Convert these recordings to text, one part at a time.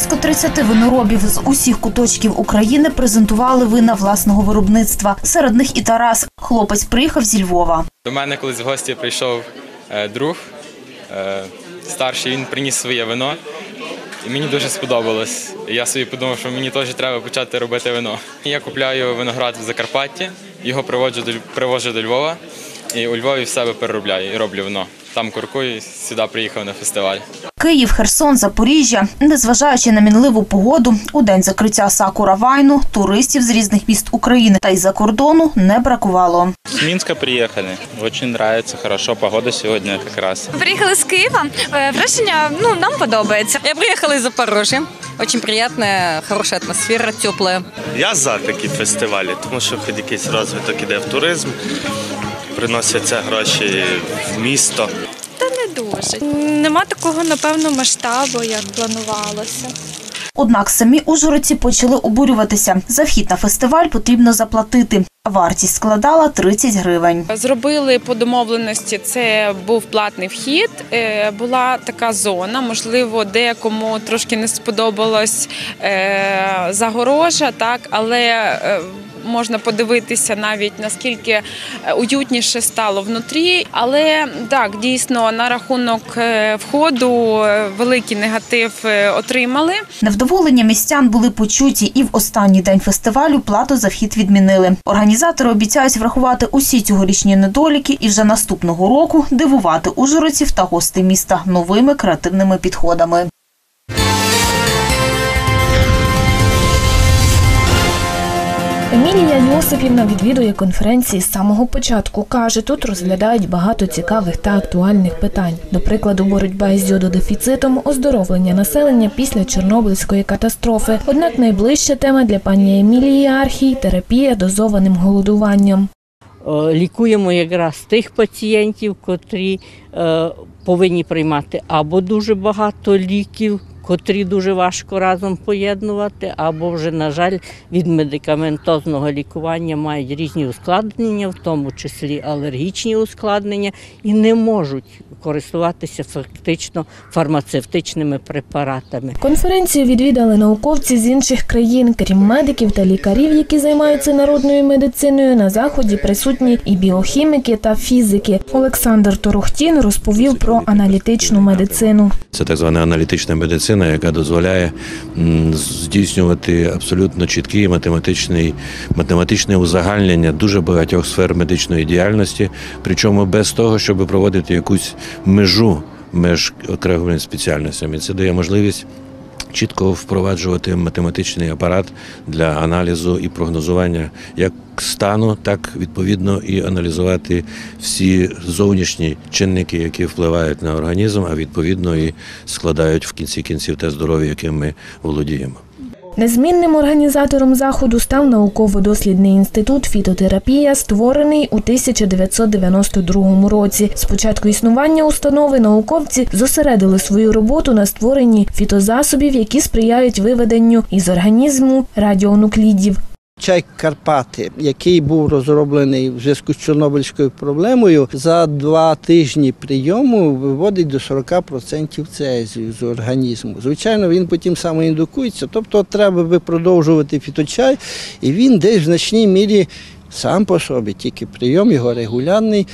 Близько 30 виноробів з усіх куточків України презентували вина власного виробництва. Серед них і Тарас. Хлопець приїхав зі Львова. До мене колись в гості прийшов е, друг е, старший, він приніс своє вино, і мені дуже сподобалось. Я собі подумав, що мені теж треба почати робити вино. Я купляю виноград в Закарпатті, його приводжу до, привожу до Львова, і у Львові в себе переробляю і роблю вино. Там куркую, і сюди приїхав на фестиваль. Київ, Херсон, Запоріжжя. Незважаючи на мінливу погоду, у день закриття Сакура Вайну туристів з різних міст України та й за кордону не бракувало. С Минска приехали. Очень нравится, хорошо. Погода сегодня как раз. Приїхали з Києва. Е, Враження ну нам подобається. Я приехала из Запорожья. Очень приятная, хорошая атмосфера, теплая. Я за такі фестивалі, тому що хоч якийсь розвиток іде в туризм, приносяться гроші в місто. Та не дуже. Нема такого, напевно, масштабу, як планувалося. Однак самі ужгородці почали обурюватися. За вхід на фестиваль потрібно заплатити. Вартість складала 30 гривень. Зробили по домовленості. Це був платний вхід. е, Була така зона. Можливо, декому трошки не сподобалась е, загорожа, так але. Можна подивитися навіть наскільки е, уютніше стало внутрі, але так дійсно на рахунок е, входу е, великий негатив отримали. Невдоволення містян були почуті, і в останній день фестивалю плату за вхід відмінили. Організатори обіцяють врахувати усі цьогорічні недоліки і вже наступного року дивувати ужгородців та гостей міста новими креативними підходами. Емілія Йосипівна відвідує конференції з самого початку. Каже, тут розглядають багато цікавих та актуальних питань. До прикладу, боротьба із йододефіцитом, оздоровлення населення після Чорнобильської катастрофи. Однак найближча тема для пані Емілії Архій терапія дозованим голодуванням. Е, лікуємо якраз тих пацієнтів, котрі е, повинні приймати або дуже багато ліків, котрі дуже важко разом поєднувати, або вже, на жаль, від медикаментозного лікування мають різні ускладнення, в тому числі алергічні ускладнення, і не можуть користуватися фактично фармацевтичними препаратами. Конференцію відвідали науковці з інших країн, крім медиків та лікарів, які займаються народною медициною. На заході присутні і біохіміки та фізики. Олександр Торохтін розповів про аналітичну медицину. Це так звана аналітична медицина, яка дозволяє здійснювати абсолютно чіткі математичний, математичне узагальнення дуже багатьох сфер медичної діяльності, причому без того, щоб проводити якусь межу між окремими спеціальностями. Це дає можливість. Чітко впроваджувати математичний апарат для аналізу і прогнозування як стану, так відповідно і аналізувати всі зовнішні чинники, які впливають на організм, а відповідно і складають в кінці кінців те здоров'я, яким ми володіємо. Незмінним організатором заходу став науково-дослідний інститут фітотерапія, створений у 1992 році. З початку існування установи науковці зосередили свою роботу на створенні фітозасобів, які сприяють виведенню із організму радіонуклідів. Чай Карпати, який був розроблений в зв'язку з Чорнобильською проблемою, за два тижні прийому виводить до 40% цезію з організму. Звичайно, він потім самоіндукується, тобто треба би продовжувати фіточай, і він десь в значній мірі сам по собі, тільки прийом його регулярний.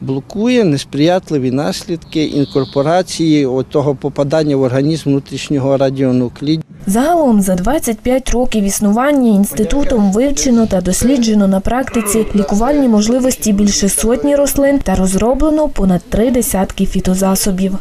Блокує несприятливі наслідки інкорпорації того попадання в організм внутрішнього радіонукліду. Загалом за 25 років існування інститутом вивчено та досліджено на практиці лікувальні можливості більше сотні рослин та розроблено понад три десятки фітозасобів.